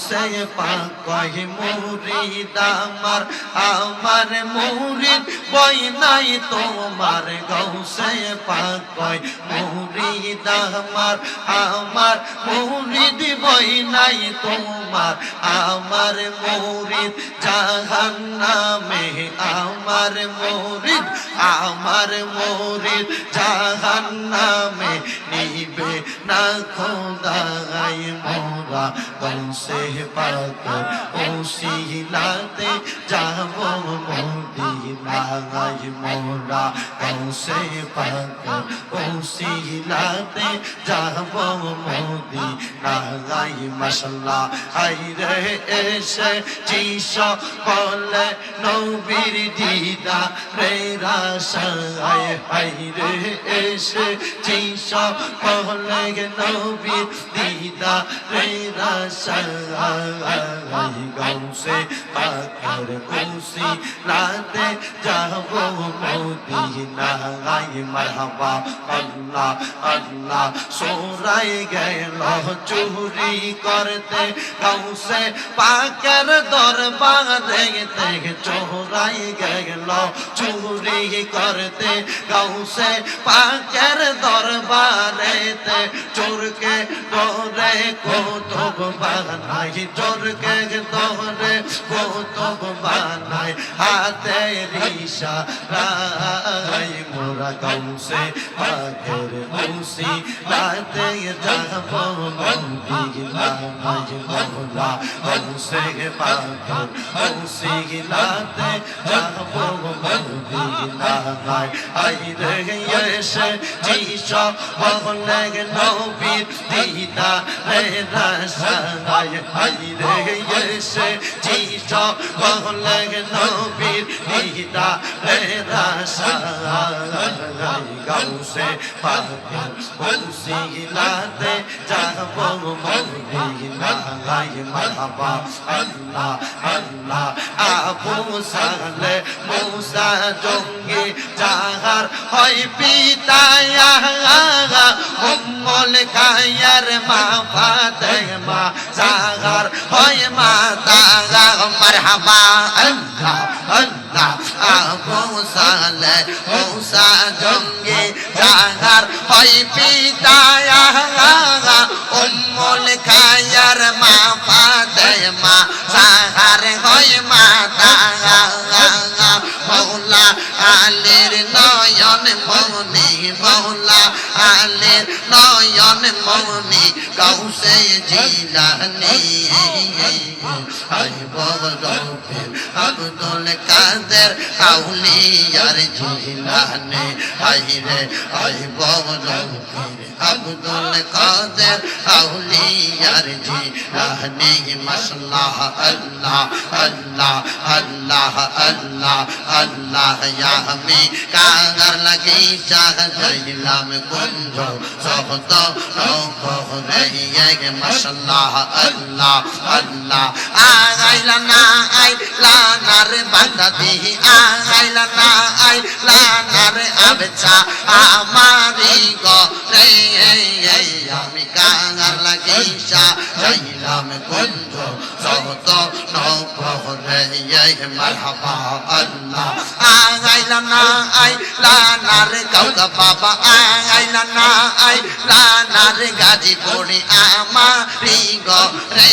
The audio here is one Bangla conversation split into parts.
গৌসে পাক মুরিদ আমার আমার মুরিদ বই নাই তোমার গৌসে পাক মুরিদ আমার আমার মুরিদ বই নাই তোমার, আমার মুরিদ জাহান্নামে। আমার মুরিদ আমার মুরিদ জাহান্নামে। নিবে না খোদাই মোরা কৌশে পাক ওসিলাতে যাব মদিনায় মোরা কৌশে পাক ওসিলাতে যাব মদিনায় মশলা আই রে এসে চিস বলে নবীর দিদা রে রাসায় হাই রে এসে চিস বলে নবীর দিদা রে রাসায় গৌসে পাখর খুশি রাতে যাব মদিনায়, মারহাবা। আল্লাহ আল্লাহ। সোরাই গেল, চুরি করতে। গৌসে পাকের দরবারে চোরাই গেল, চুরি করতে। গৌসে পাকের দরবারেতে চোরকে দরে কৌতুক বানাই। চোরকে দরে কৌতুক বানাই। হাতে রিসা রাই মোরা গৌসে পাকের মুসি রাতে যাব মন্দির মৌলা গৌসে পাকের মুসি রাতে যাব মদিনায় আই রে এসে জিস বলে নবীর দিদা রে রাসায় আই রে এসে জিস বলে নবীর দিদা রে রাসায় গৌসে পাকের বংশীলাতে যাব মদিনায় মারহাবা আল্লাহ আল্লাহ আবু সালে মুসা জঙ্গি যাহার হয় পিতায়া উম্মুল কায়ার মা ফাতেমা যাহার হয় মা আবু সালে মুসা জঙ্গি যাহার হয় পিতায়া উম্মুল খায়ার মা ফাতেমা যাহার হয় মা মৌলা আলীর নয়ন মৌনি, মৌলা আলীর নয়ন মৌনি কৌশে জিলানি। আব্দুল কাদের আউলিয়ার জিলানি। আই রে আই আব্দুল কাদের আউলিয়ার জিলানি। আল্লাহ আল্লাহ আল্লাহ আল্লাহ আল্লাহ ইয়া আমি কাগার লাগি চাহ যাইলাম কুঞ্জ সহত রঙ্গ রে ইয়ে মাশাল্লাহ, আল্লাহ আল্লাহ। আগাইলা না আইলা না রে বান্দা দিহি আগাইলা না আইলা না রে আবেচা আমারি কাগার লাগি চাহ যাইলাম কুঞ্জ সহত রঙ্গ রে ইয়ে মারহাবা আল্লাহ আগাইলা না আইলা না রে কাউকা বাবা আগাইলা না আইলা না রে গাজি পড়ি আমারি গো রে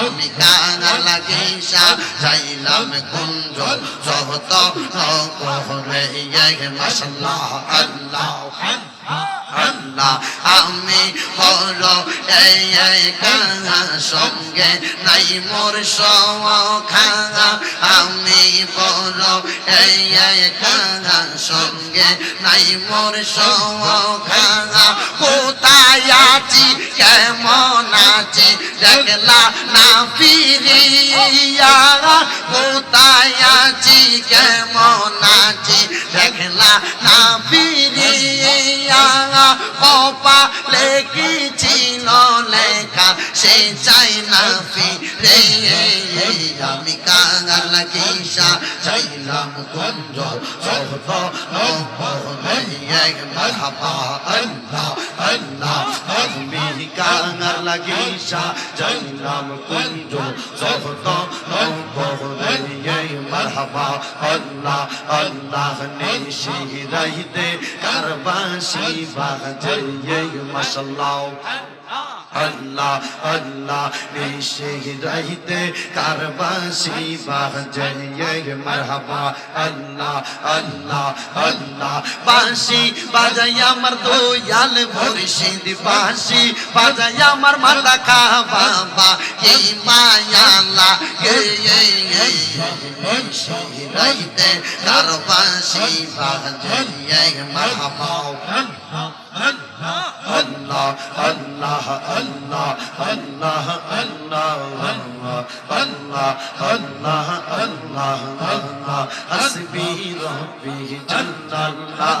আমি কাঙা লাগিসা যাইলাম কুঞ্জ সহত রে মাসাল্লাহ আল্লাহ আল্লাহ, আমি হল এই কাঙা সঙ্গে নাই মোর খাঙা আমি বল এই কাঙা সঙ্গে নাই মোর খাঙা কোথায় আছি, কেমন আছি, দেখলা না ফিরিয়া কোথায় আছি কেমন আছি দেখলা না ফিরিয়া দিয়া কপালে কি চিন লেখা সে চাই না ফিরে আমি কাঙাল কিসা চাইলাম কুঞ্জ সহত মারহাবা আল্লাহ আল্লাহ মিহিকানার লাগি জৈনাম কুঞ্জ জহত মরহবা আল্লাহ আল্লাহ নেশি রহিতে কারবাসি বাহ জয় মশাল্লাহ। আল্লাহ আল্লাহ নিশে রাইতে কার বাসি বাজাইয়ে মারহাবা। আল্লাহ আল্লাহ আল্লাহ বাসি বাজাই আমার দয়াল মুর্শিদ বাসি বাজাই আমার মালা কাবা, বা এই মায়ালা গে এই এই নিশে রাইতে কার বাসি বাজাইয়ে মারহাবা। আল্লাহ আল্লাহ আল্লাহ আল্লাহ আল্লাহ আল্লাহ আল্লাহ আল্লাহ আল্লাহ হাসবি রব্বি জাল্লাল্লাহ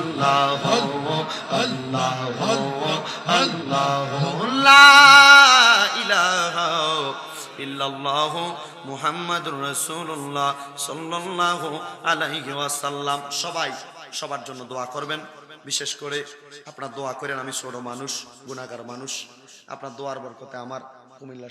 আল্লাহ আল্লাহ ইল্লাল্লাহ মুহাম্মাদুর আলাইহি ওয়াসাল্লাম। সবাই সবার জন্য দোয়া করবেন। বিশেষ করে আপনার দোয়া করেন, আমি ছোট মানুষ, গুণাগার মানুষ। আপনার দোয়ার বরকতে আমার কুমিল্লা